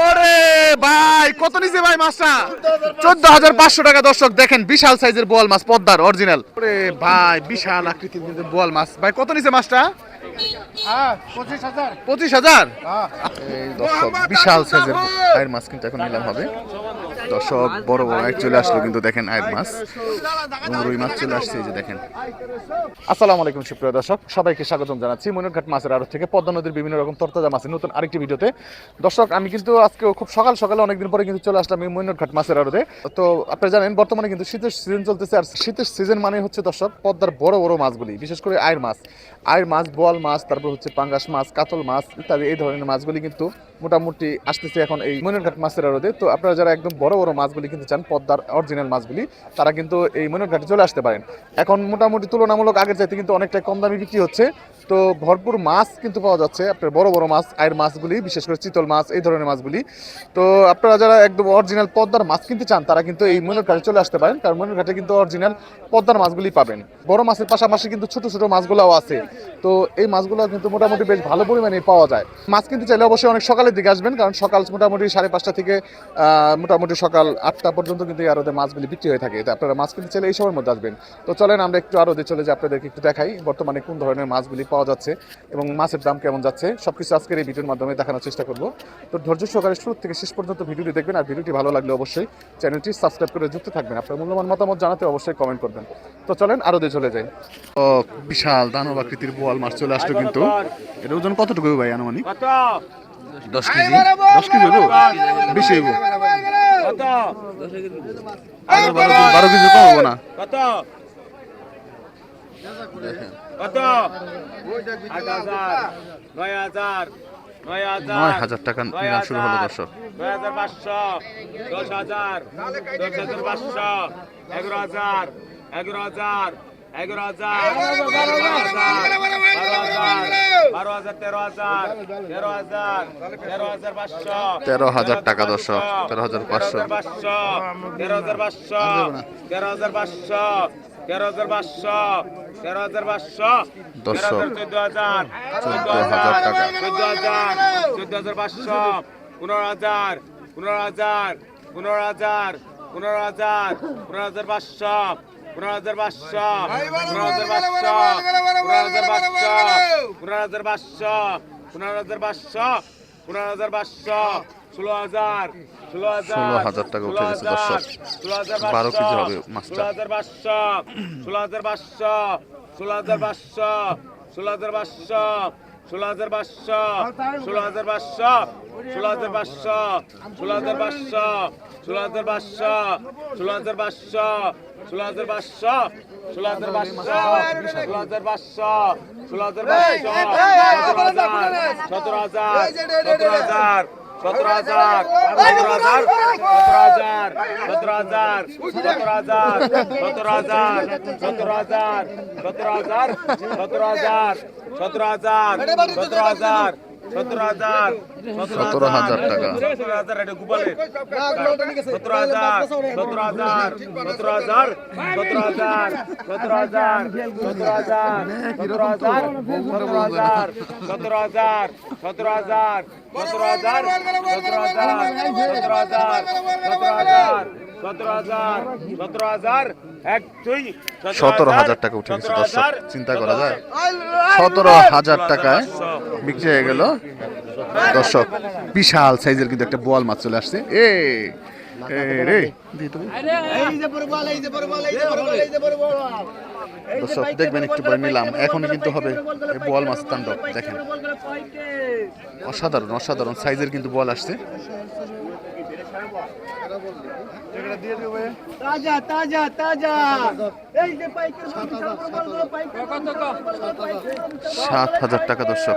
ওরে ভাই কত নিচে ভাই মাছটা? চোদ্দ হাজার পাঁচশো টাকা দর্শক দেখেন বিশাল সাইজের বোয়াল মাছ পদ্মার অরিজিনাল ওরে ভাই বিশাল আকৃতির বোয়াল মাছ। ভাই কত নিচে মাছটা? হ্যাঁ পঁচিশ হাজার। হ্যাঁ। বিশাল সাইজের ভাইয়ের মাছ কিন্তু এখন নিলাম হবে। দর্শক বড় বড় আয় চলে আসলো কিন্তু দেখেন আয়ের মাছ। রুই মাছ চলে আসছে এই যে দেখেন। আসসালামু আলাইকুম, সুপ্রিয় দর্শক। সবাইকে স্বাগতম জানাচ্ছি ময়ূরঘাট মাছের আড়ত থেকে পদ্মা নদীর বিভিন্ন রকম তরতাজা মাছের নতুন আরেকটি ভিডিওতে। দর্শক, আমি কিন্তু আজকে খুব সকাল সকালে অনেকদিন পরে কিন্তু চলে আসলাম এই ময়ূরঘাট মাছের আড়তে। তো আপনারা জানেন, বর্তমানে কিন্তু শীতের সিজন চলতেছে। আর শীতের সিজন মানে হচ্ছে দর্শক, পদ্মার বড় বড় মাছগুলি, বিশেষ করে আয়ের মাছ। আয়ের মাছ, বোয়াল মাছ, তারপর হচ্ছে পাঙ্গাস মাছ, কাতল মাছ ইত্যাদি, এই ধরনের মাছগুলি কিন্তু মোটামুটি আসতেছে এখন এই ময়ূরঘাট মাছের আড়তে। তো আপনারা যারা একদম বড় বড় মাছগুলি কিন্তু চান, পদ্মার অরিজিনাল মাছগুলি, তারা কিন্তু এই ময়ূরঘাটে চলে আসতে পারেন। এখন মোটামুটি তুলনামূলক আগের চাইতে কিন্তু অনেকটাই কম দামে বিক্রি হচ্ছে। তো ভরপুর মাছ কিন্তু পাওয়া যাচ্ছে, আপনার বড় বড় মাছ, আয়ের মাছগুলি, বিশেষ করে চিতল মাছ, এই ধরনের মাছগুলি। তো আপনারা যারা একদম অরিজিনাল পদ্মার মাছ কিনতে চান, তারা কিন্তু এই ময়ূরঘাটে চলে আসতে পারেন, কারণ ময়ূরঘাটে কিন্তু অরিজিনাল পদ্মার মাছগুলি পাবেন। বড় মাছের পাশাপাশি কিন্তু ছোট ছোট মাছগুলোও আছে। তো এই মাছগুলো কিন্তু মোটামুটি বেশ ভালো পরিমাণে পাওয়া যায়। মাছ কিনতে চাইলে অবশ্যই অনেক সকালের দিকে আসবেন, কারণ সকাল মোটামুটি সাড়ে পাঁচটা থেকে মোটামুটি সকাল আটটা পর্যন্ত কিন্তু এই আরতে মাছগুলি বিক্রি হয়ে থাকে। আপনারা মাছ কিনতে চাইলে এই সময়ের মধ্যে আসবেন। তো চলেন আমরা একটু আরতে চলে যাই আপনাদেরকে একটু দেখাই বর্তমানে কোন ধরনের মাছগুলি পাওয়া যাচ্ছে এবং মাছের দাম কেমন যাচ্ছে। সবকিছু আজকের এই ভিডিওর মাধ্যমে দেখানোর চেষ্টা করব। তো ধৈর্য সহকারে শুরু থেকে শেষ পর্যন্ত ভিডিওটি দেখবেন আর ভিডিওটি ভালো লাগলে অবশ্যই চ্যানেলটি সাবস্ক্রাইব করে যুক্ত থাকবেন। আপনার মূল্যবান মতামত জানাতে অবশ্যই কমেন্ট করবেন। তো চলেন আরও দিয়ে চলে যাই। ও বিশাল দানব আকৃতির বোয়াল মাছ চলে আসলো কিন্তু। এর ওজন কতটুকু ভাই আনুমানিক? দশ কেজি দশ কেজি হইব বেশি হইব। বারো কেজি- কম হব না। কত? কত? নয় হাজার নয় হাজার টাকা নিলাম শুরু হলো দর্শক। নয় হাজার পাঁচশো দশ হাজার দশ হাজার পাঁচশো এগারো হাজার এগারো হাজার এগারো হাজার বারো হাজার বারো হাজার তেরো হাজার তেরো হাজার তেরো হাজার পাঁচশো তেরো হাজার টাকা দর্শক তেরো হাজার পাঁচশো তেরো হাজার পাঁচশো তেরো হাজার পাঁচশো তেরো হাজার পাঁচশো তেরো হাজার পাঁচশো দর্শক। চোদ্দ হাজার চোদ্দ হাজার টাকা। চোদ্দ হাজার চোদ্দ হাজার পাঁচশো পনেরো হাজার পনেরো হাজার পনেরো হাজার পনেরো হাজার পনেরো হাজার পাঁচশো পনেরো হাজার পাঁচশো পনেরো হাজার পাঁচশো পনেরো হাজার পাঁচশো পনেরো হাজার হাজার পাঁচশো ষোলো হাজার ষোলো হাজার ষোলো হাজার টাকা উঠে গেছে দর্শক। ষোলো হাজার বারো কেজি হবে মাছটা। ষোলো হাজার পাঁচশো ষোলো হাজার পাঁচশো ষোলো হাজার পাঁচশো ষোলো হাজার পাঁচশো ষোলো হাজার পাঁচশো ষোলো হাজার পাঁচশো ষোলো হাজার পাঁচশো ষোলো হাজার পাঁচশো ষোলো হাজার পাঁচশো ষোলো হাজার পাঁচশো ষোলো হাজার পাঁচশো ষোলো হাজার পাঁচশো ষোলো হাজার পাঁচশো ষোলো হাজার পাঁচশো সতেরো হাজার সতেরো হাজার সতেরো হাজার সতেরো হাজার সতেরো হাজার সতেরো হাজার সতেরো হাজার সতেরো হাজার সতেরো হাজার সতেরো হাজার সতেরো হাজার সতেরো হাজার সতেরো হাজার সতেরো হাজার টাকা। সতেরো হাজার এটা গুগলে সতেরো হাজার সতেরো হাজার সতেরো হাজার সতেরো হাজার সতেরো হাজার সতেরো হাজার সতেরো হাজার সতেরো হাজার সতেরো হাজার সতেরো হাজার সতেরো হাজার সতেরো হাজার সতেরো হাজার সতেরো হাজার সতেরো হাজার টাকা উঠে গেছে দর্শক চিন্তা করা যায়। সতেরো হাজার। টাকায় বিক্রি হয়ে গেল। দর্শক বিশাল সাইজের কিন্তু একটা বোয়াল মাছ চলে আসছে। এ রে দর্শক দেখবেন একটু পরে নিলাম। এখনই কিন্তু হবে এই বোয়াল মাছ তাণ্ডব দেখেন। অসাধারণ অসাধারণ সাইজের কিন্তু বল আসছে। তাজা তাজা তাজা। এই যে পাইকারি সাত হাজার টাকা দর্শক।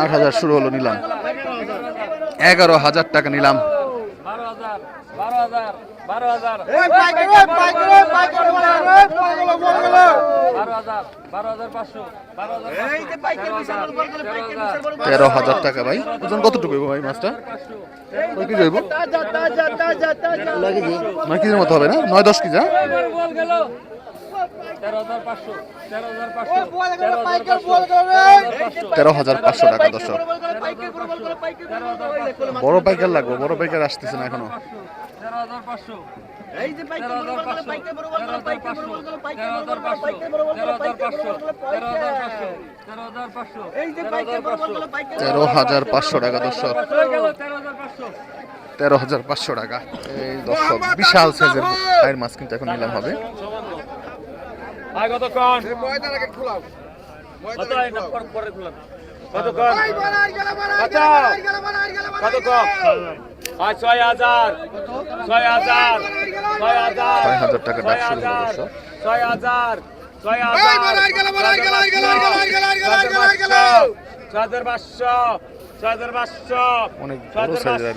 আট হাজার শুরু হলো নিলাম। এগারো হাজার টাকা নিলাম। বারো হাজার বারো হাজার। বারো হাজার। তেরো হাজার টাকা ভাই। ওজন কতটুকু ভাই মাছটা? নয় মতো হবে না? নয় দশ কেজি হ্যাঁ? তেরো হাজার পাঁচশো টাকা দর্শক বড় পাইকার লাগবে বড় পাইকার আসতেছে না এখনও তেরো হাজার পাঁচশো টাকা দর্শক তেরো হাজার পাঁচশো টাকা এই দর্শক বিশাল সাইজের মাছ কিন্তু এখন নিলাম হবে আর কতক্ষণ ময়দান আগে খোলাও কত এটা পর পরে খোলাম কতক্ষণ কত কতক্ষণ আর ছয় হাজার ছয় হাজার ছয় হাজার ছয় হাজার টাকা ডাক শুরু হলো ছয় হাজার ছয় হাজার ছয় হাজার পাঁচশো ছয় হাজার অনেক বড় সাইজের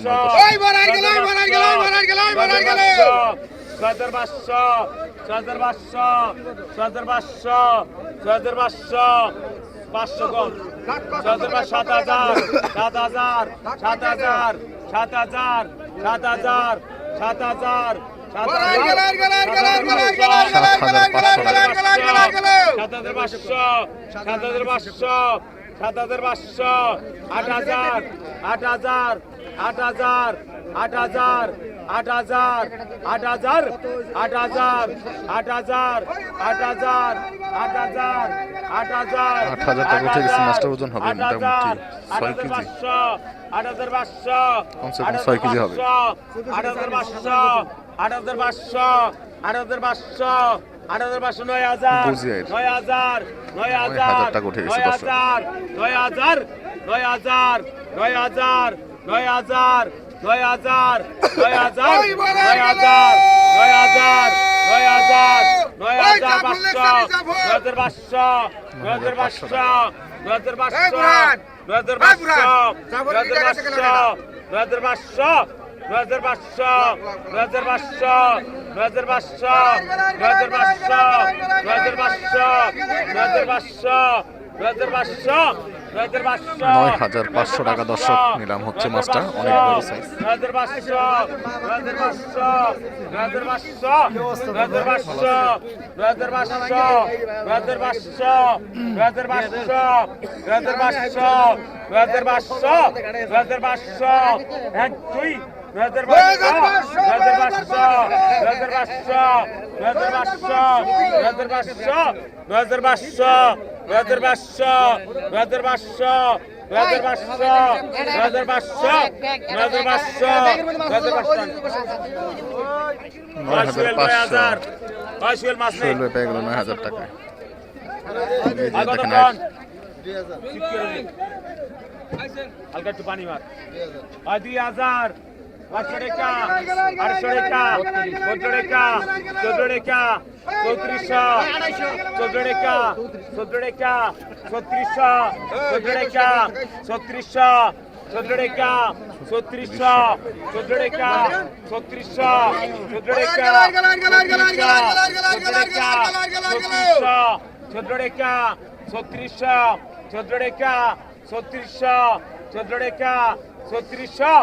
ছয় পাঁচশো ছয় পাঁচশো ছয় পাঁচশো ছয় পাঁচশো পাঁচশো কম ছয় সাত হাজার সাত হাজার সাত হাজার সাত হাজার সাত হাজার সাত হাজার সাত হাজার পাঁচশো সাত হাজার পাঁচশো সাত হাজার পাঁচশো আট হাজার আট হাজার আট হাজার আট হাজার আট হাজার আট হাজার আট হাজার আট হাজার আট হাজার আট হাজার আট হাজার আট হাজার টাকা উঠে গেছে, মাছটার ওজন হবে মোটামুটি ছয় কেজি। আট হাজার পাঁচশো কমসে কম ছয় কেজি হবে। আট হাজার পাঁচশো আট হাজার পাঁচশো আট হাজার পাঁচশো আট হাজার পাঁচশো নয় হাজার। নয় হাজার নয় হাজার হাজার টাকা উঠে গেছে নয় হাজার নয় হাজার নয় হাজার নয় হাজার নয় হাজার নয় হাজার নয় হাজার নয়। হাজার নয় হাজার নয় হাজার নয় হাজার পাঁচশো। নয় হাজার পাঁচশো নয় হাজার পাঁচশো নয় হাজার পাঁচশো। নয় হাজার পাঁচশো নয় হাজার পাঁচশো নয় হাজার পাঁচশো নয় হাজার পাঁচশো নয় হাজার পাঁচশো নয় হাজার পাঁচশো নয় হাজার পাঁচশো নয় হাজার পাঁচশো নয় হাজার পাঁচশো নয় হাজার পাঁচশো টাকা দর্শক নিলাম হচ্ছে মাছটা। অনেক বড় সাইজ এক দুই নয় হাজার পাঁচশো নয় হাজার পাঁচশো নয় হাজার পাঁচশো নয় হাজার পাঁচশো নয় হাজার পাঁচশো নয় হাজার পাঁচশো নয় হাজার পাঁচশো নয় হাজার পাঁচশো নয় হাজার পাঁচশো নয় হাজার পাঁচশো নয় হাজার পাঁচশো নয় হাজার পাঁচশো নয় হাজার পাঁচশো হয় শৈল পেয়ে গেল নয় হাজার দিন। হালকা একটু পানি মার হয় দুই হাজার চৌত্রিশশো চোদ্দ টাকা চোদ্দ টাকা ছত্রিশশো চোদ্দ টাকা ছত্রিশশো চোদ্দ টাকা ছত্রিশশো চোদ্দ টাকা ছত্রিশশো চোদ্দ টাকা চোদ্দ টাকা ছত্রিশশো চোদ্দ টাকা ছত্রিশশো চোদ্দ টাকা ছত্রিশশো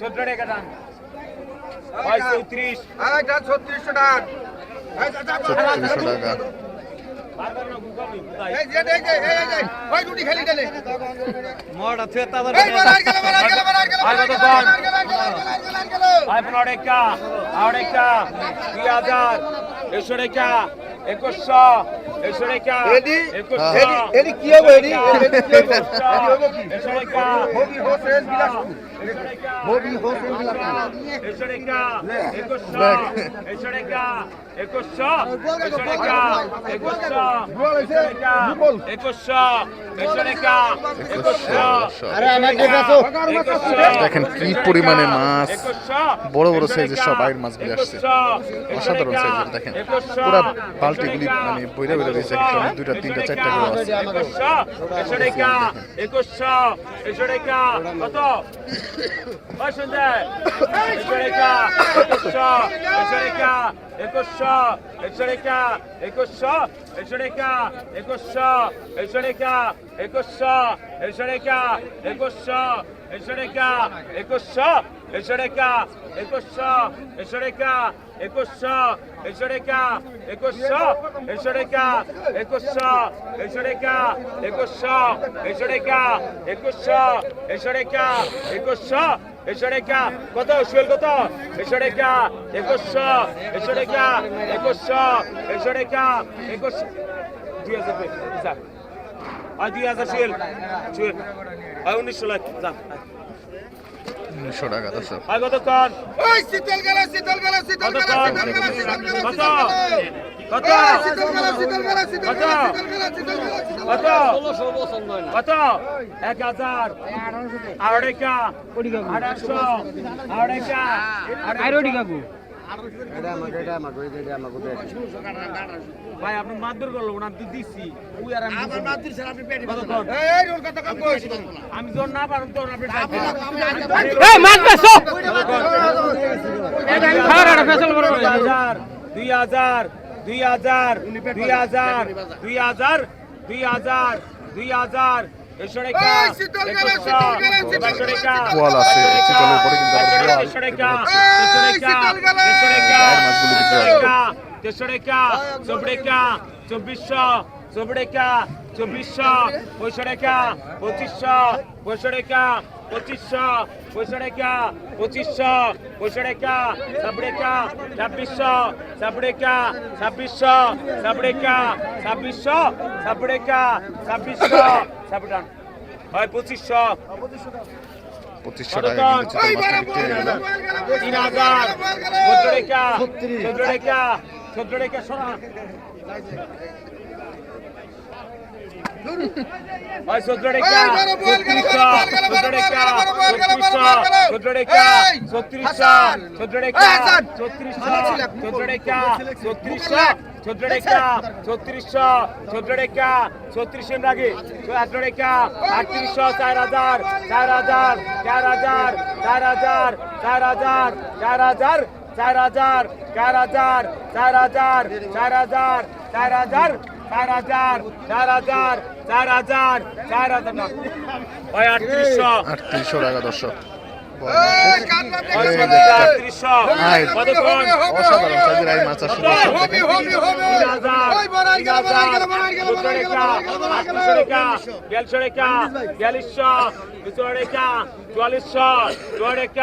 চোদ্দ টাকা ডান হয় চৌত্রিশ আরেকটা ছত্রিশশো টাকা মড়া থে তাবার আই বাদান আই পনড়েকা আড়েকা 2000 এসড়েকা 2100 এসড়েকা এডি এডি এডি কি হবে এডি এডি কি হবে এসড়েকা হবি হোসেন বিলাসপুর দেখেন কি পরিমাণে মাছ বড় বড় সাইজের সব আয়ের মাছগুলি আসছে অসাধারণ সাইজের দেখেন পুরা বালতিগুলি মানে বইরা বইরা রয়েছে দুইটা তিনটা চারটা করে আছে টাকা একুশশো একশো টাকা কত ওই সঞ্জয় একশো টাকা একুশশো একশো টাকা একুশশো একশো টাকা একুশশো একশো টাকা একুশশো একশো টাকা একুশশো একশো টাকা একুশশো একশো টাকা একুশশো একশো টাকা একুশশো একশো টাকা একুশশো একশো টাকা কত শুয়েল কত? একশো টাকা একুশশো একশো টাকা একুশশো একশো টাকা একুশ দুই হাজার আর দুই হাজার শুয়েল শুয়েল আর উনিশশো লাখ উনিশশো টাকা দশ কত এক হাজার আড়াইকা আড়াইশো আড়াইকা আড়াইশো ভাই আপনি মারধর করল ওনার তো দিচ্ছি ওই আর আমি জোর না দুই হাজার দুই হাজার দুই হাজার দুই হাজার দুই হাজার দুই হাজার কোয়াল আছে শীতলের পরে কিন্তু তেরোশো টাকা চব্বিশ টাকা চব্বিশশো চব্বিশ টাকা চব্বিশশো পঁয়ষট্টি টাকা পঁচিশশো পঁয়ষট্টি টাকা পঁচিশশো পঁয়ষট্টি টাকা পঁচিশশো পঁয়ষট্টি টাকা ছাব্বিশ টাকা ছাব্বিশশো ছাব্বিশ টাকা ছাব্বিশশো ছাব্বিশ টাকা ছাব্বিশশো ছাব্বিশ টাকা ছাব্বিশশো ছাব্বিশ হয় পঁচিশশো পঁচিশশো টাকা তিন হাজার চোদ্দ টাকা চোদ্দ টাকা চোদ্দ টাকা সোনা হয় চোদ্দ টাকা ছত্রিশশো চোদ্দ টাকা ছত্রিশশো চোদ্দ টাকা ছত্রিশশো চোদ্দ টাকা ছত্রিশশো চোদ্দ টাকা ছত্রিশশো চোদ্দ টাকা ছত্রিশশো ছত্রিশশো আগে আট টাকা আটত্রিশশো চার হাজার চার হাজার চার হাজার চার হাজার চার হাজার চার হাজার চার হাজার চার হাজার চার হাজার চার হাজার চার হাজার চার হাজার চার হাজার চার হাজার চার হাজার আটত্রিশশো আটত্রিশশো টাকা দর্শক অসাধারণ সাজির আই মাছ আসলে বিয়াল্লিশ চুয়াল্লিশ চুয়াল্লিশ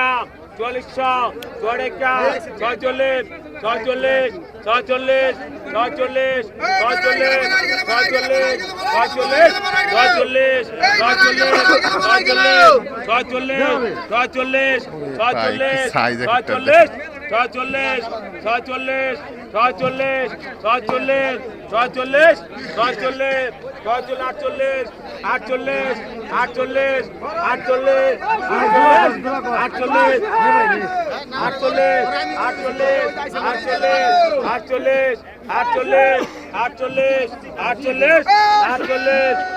চুয়াল্লিশশো চুয়া টাকা চুয়াল্লিশশো চুয়া টাকা ছয়চল্লিশ ছয়চল্লিশ ছয়চল্লিশ ছয়চল্লিশ ছয়চল্লিশ ছয়চল্লিশ ছয়চল্লিশ ছয়চল্লিশ ছয়চল্লিশ ছয়চল্লিশ ছয়চল্লিশ size একটা ছয়চল্লিশ ছয়চল্লিশ ছয়চল্লিশ ছয়চল্লিশ ছয়চল্লিশ ছয়চল্লিশ ছয়চল্লিশ ছয়চল্লিশ আটচল্লিশ আটচল্লিশ আটচল্লিশ আটচল্লিশ আটচল্লিশ আটচল্লিশ আটচল্লিশ আটচল্লিশ আটচল্লিশ আটচল্লিশ আটচল্লিশ আটচল্লিশ আটচল্লিশ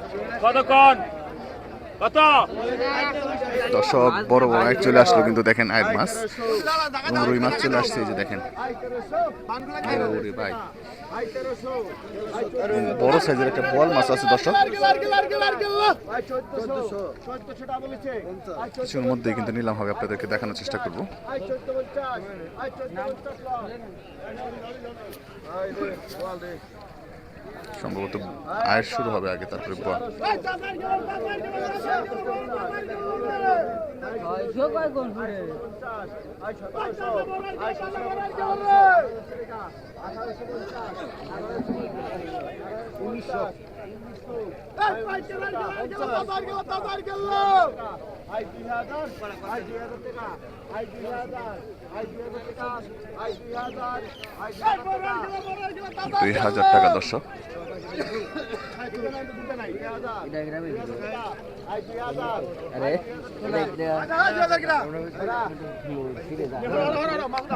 কতক্ষণ? কত? দর্শক বড় বড় এক চলে আসলো কিন্তু দেখেন আয়ের মাছ। রুই মাছ চলে আসছে এই যে দেখেন। ভাই। বড় সাইজের একটা বল মাছ আছে দর্শক। কিছুর মধ্যেই কিন্তু নিলাম হবে আপনাদেরকে দেখানোর চেষ্টা করব। সম্ভবত আয়ের শুরু হবে আগে তারপরে বল দুই হাজার টাকা দর্শক দুই হাজার দুই হাজার টাকা দর্শক।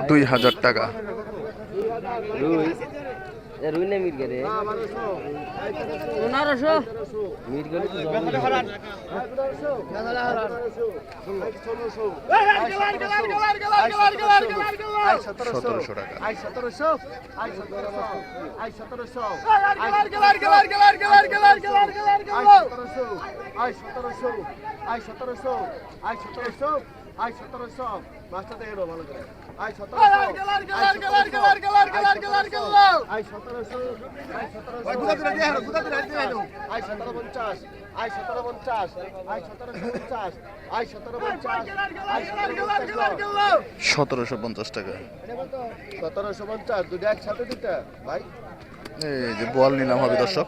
দুই হাজার টাকা। না মিট গেলে পনেরোশো। মিট গেলে সতেরোশো টাকা। আই সতেরোশো। আই সতেরোশো। সতেরো পঞ্চাশ সতেরো পঞ্চাশ সতেরো সতেরো পঞ্চাশ সতেরোশো। পঞ্চাশ টাকা। সতেরোশো পঞ্চাশ দুটো একসাথে দিতে। ভাই। এই যে বল নিলাম হবে দর্শক।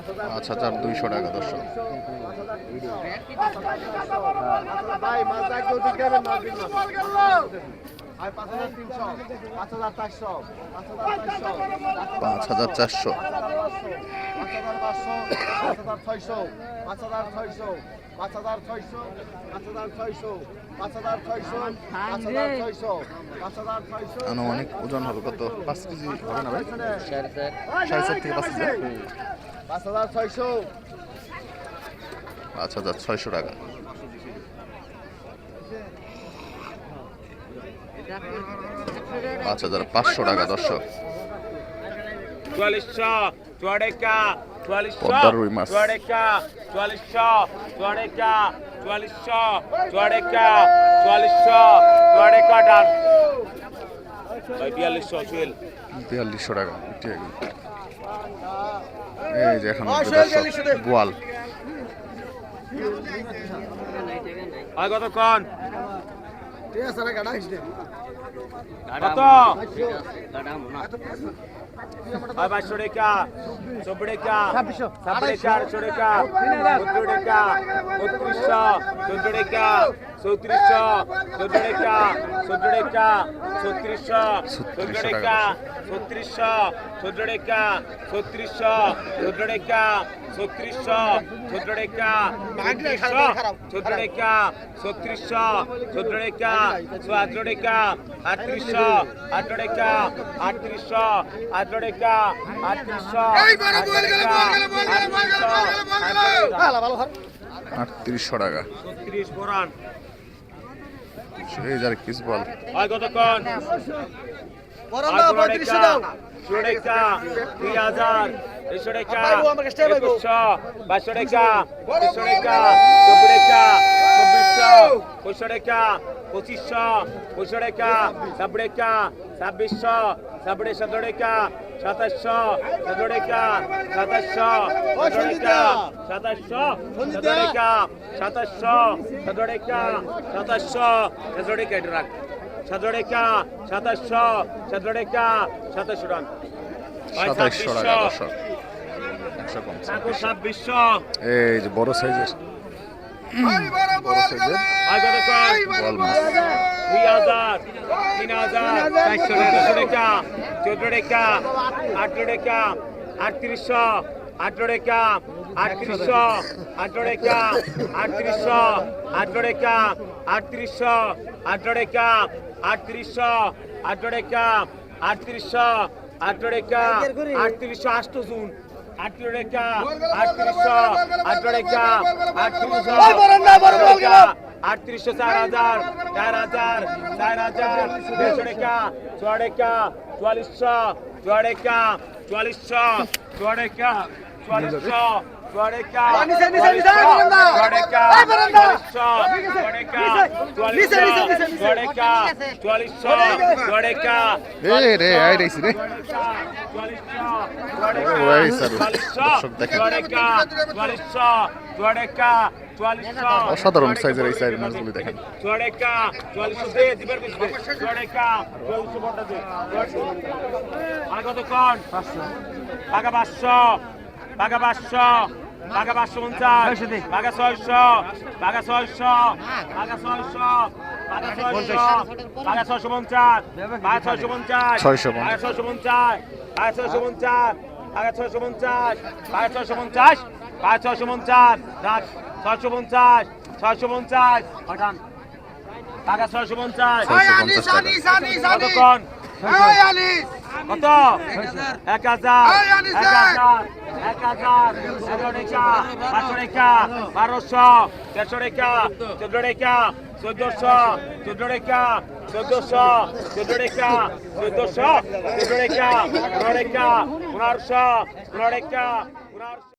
আচ্ছা, পাঁচ হাজার দুইশো টাকা, দর্শক। পাঁচ হাজার চারশো। পাঁচ হাজার ছয়শো পাঁচ হাজার ছয়শো পাঁচ হাজার ছয়শো পাঁচ হাজার ছয়শো পাঁচ হাজার ছয়শো আনুমানিক ওজন হবে কত? পাঁচ কেজি হবে না ভাই? সাড়ে চার থেকে পাঁচ কেজি। পাঁচ হাজার ছয়শো, পাঁচ হাজার ছয়শো টাকা। পাঁচ হাজার পাঁচশো টাকা দর্শক। চুয়াল্লিশশো চুয়াডেকা চুয়াল্লিশশো পদ্মার রুই মাছ। চুয়াডেকা চুয়াল্লিশশো এই যে এখন দর্শক কতক্ষণ ঠিক আছে গাড়া হিসেবে। কত? কাটা না আর বাইশশো টাকা চব্বিশ টাকা ছাব্বিশ টাকা আটশো টাকা সত্তর টাকা চোদ্দ টাকা চৌত্রিশশো চোদ্দ টাকা চোদ্দ টাকা ছত্রিশশো চোদ্দ টাকা ছত্রিশশো চোদ্দ টাকা ছত্রিশশো চোদ্দ টাকা ছত্রিশশো চোদ্দ টাকা ছত্রিশশো চোদ্দ টাকা ছত্রিশশো চোদ্দ টাকা চুয়াত্তর টাকা আটত্রিশশো আট টাকা আটত্রিশশো আট টাকা আটত্রিশশো আটত্রিশশো টাকা ছত্রিশ পরান সেই যার কিস বল আয় কতক্ষণ? বরান্দা 35 দাও। 2000 200 টাকা 200 টাকা 200 টাকা 200 টাকা 200 টাকা 200 টাকা পঁচিশশো পঁচিশশো টাকা ছাব্বিশ টাকা ছাব্বিশশো ছাব্বিশ সতেরো টাকা সাতাশশো সতেরো টাকা সাতাশশো সতেরো টাকা সাতাশশো সতেরো টাকা সাতাশশো সতেরো টাকা সাতাশশো সতেরো টাকা এটা রাখ। সতেরো টাকা সাতাশশো সতেরো টাকা সাতাশশো রান সাতাইশশো টাকা একশো কম। ছাব্বিশশো। এই যে বড় সাইজের। বড় সাইজের বল মাছ দুই হাজার তিন হাজার চারশো দুশো টাকা চোদ্দ টাকা আঠারো টাকা আটত্রিশশো আঠারো টাকা আটত্রিশশো আঠারো টাকা আটত্রিশশো আঠারো টাকা আটত্রিশশো আঠারো টাকা আটত্রিশশো আঠারো টাকা আটত্রিশশো আঠারো টাকা আটত্রিশশো আষ্ট জুন আঠারো টাকা আটত্রিশশো আঠারো টাকা আটত্রিশশো আটত্রিশশো চার হাজার চার হাজার চার হাজার দেড়শো টাকা ছয় টাকা চুয়াল্লিশশো ছয় টাকা চুয়াল্লিশশো ছয় টাকা চুয়াল্লিশশো অসাধারণ সাইজের এই সাইজ মাছগুলি দেখেন। আর কতক্ষণ? টাকা পাঁচশো। টাকা পাঁচশো টাকা পাঁচশো পঞ্চাশ টাকা ছয়শো টাকা ছয়শো টাকা ছয়শো টাকা ছয়শো পঞ্চাশ টাকা ছয়শো পঞ্চাশ। টাকা ছয়শো পঞ্চাশ টাকা ছয়শো পঞ্চাশ টাকা ছয়শো পঞ্চাশ টাকা ছয়শো পঞ্চাশ টাকা ছয়শো পঞ্চাশ ছয়শো পঞ্চাশ ছয়শো পঞ্চাশ পাঠান। টাকা ছয়শো পঞ্চাশ। কতক্ষণ? কত? এক হাজার এক হাজার এক হাজার এগারো রেখা পাঁচশো রেখা বারোশো তেরোশো রেখা চোদ্দ রেখা চোদ্দশো চোদ্দ রেখা চোদ্দশো চোদ্দ রেখা চোদ্দশো চোদ্দ রেখা পনেরো রেখা পনেরোশো পনেরো রেখা পনেরোশো